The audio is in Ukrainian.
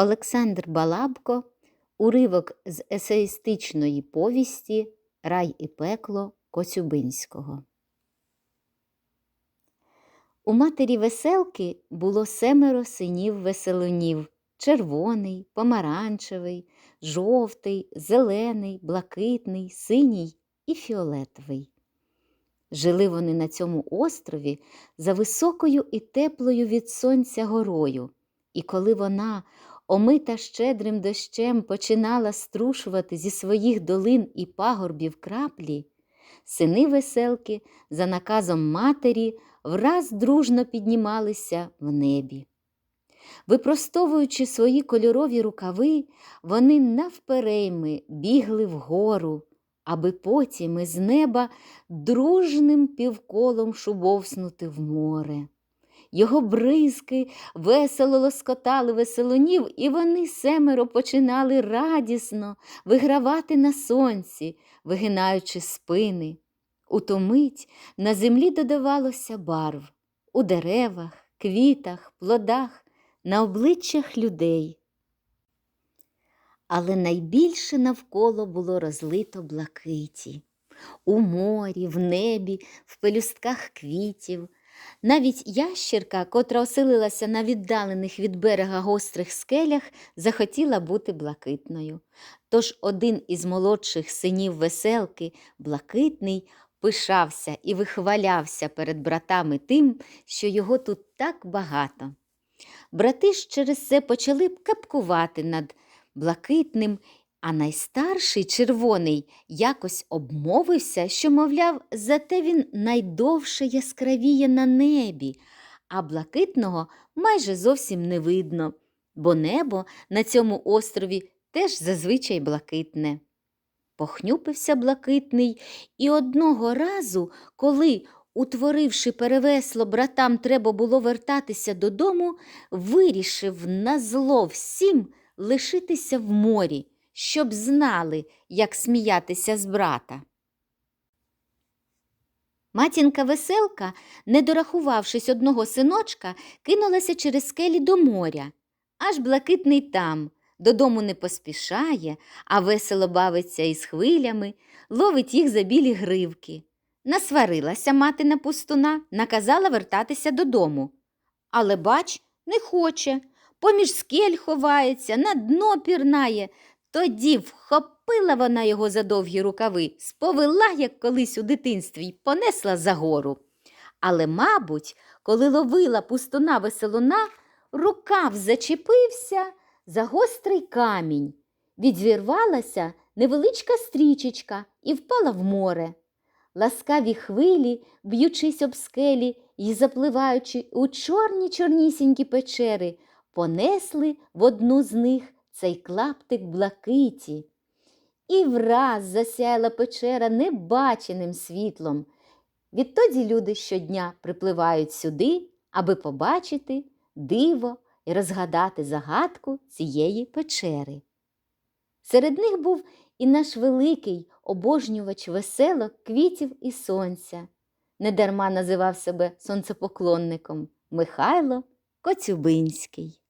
Олександр Балабко, уривок з есеїстичної повісті Рай і пекло Коцюбинського. У матері веселки було семеро синів веселунів червоний, помаранчевий, жовтий, зелений, блакитний, синій і фіолетовий. Жили вони на цьому острові за високою і теплою від сонця горою, і коли вона, омита щедрим дощем, починала струшувати зі своїх долин і пагорбів краплі, сини веселки за наказом матері враз дружно піднімалися в небі. Випростовуючи свої кольорові рукави, вони навперейми бігли вгору, аби потім із неба дружним півколом шубовснути в море. Його бризки весело лоскотали веселунів, і вони семеро починали радісно вигравати на сонці, вигинаючи спини. У ту мить на землі додавалося барв у деревах, квітах, плодах, на обличчях людей. Але найбільше навколо було розлито блакиті. У морі, в небі, в пелюстках квітів. Навіть ящірка, котра оселилася на віддалених від берега гострих скелях, захотіла бути блакитною. Тож один із молодших синів веселки, блакитний, пишався і вихвалявся перед братами тим, що його тут так багато. Брати ж через це почали б капкувати над блакитним, а найстарший червоний якось обмовився, що, мовляв, зате він найдовше яскравіє на небі, а блакитного майже зовсім не видно, бо небо на цьому острові теж зазвичай блакитне. Похнюпився блакитний, і одного разу, коли, утворивши перевесло, братам треба було вертатися додому, вирішив назло всім лишитися в морі, щоб знали, як сміятися з брата. Матінка веселка, не дорахувавшись одного синочка, кинулася через скелі до моря. Аж блакитний там, додому не поспішає, а весело бавиться із хвилями, ловить їх за білі гривки. Насварилася мати на пустуна, наказала вертатися додому. Але, бач, не хоче, поміж скель ховається, на дно пірнає. Тоді вхопила вона його за довгі рукави, сповела, як колись у дитинстві, й понесла за гору. Але, мабуть, коли ловила пустуна веселуна, рукав зачепився за гострий камінь. Відзвірвалася невеличка стрічечка і впала в море. Ласкаві хвилі, б'ючись об скелі і запливаючи у чорні чорнісінькі печери, понесли в одну з них цей клаптик блакиті. І враз засяяла печера небаченим світлом. Відтоді люди щодня припливають сюди, аби побачити диво і розгадати загадку цієї печери. Серед них був і наш великий обожнювач веселок, квітів і сонця. Недарма називав себе сонцепоклонником Михайло Коцюбинський.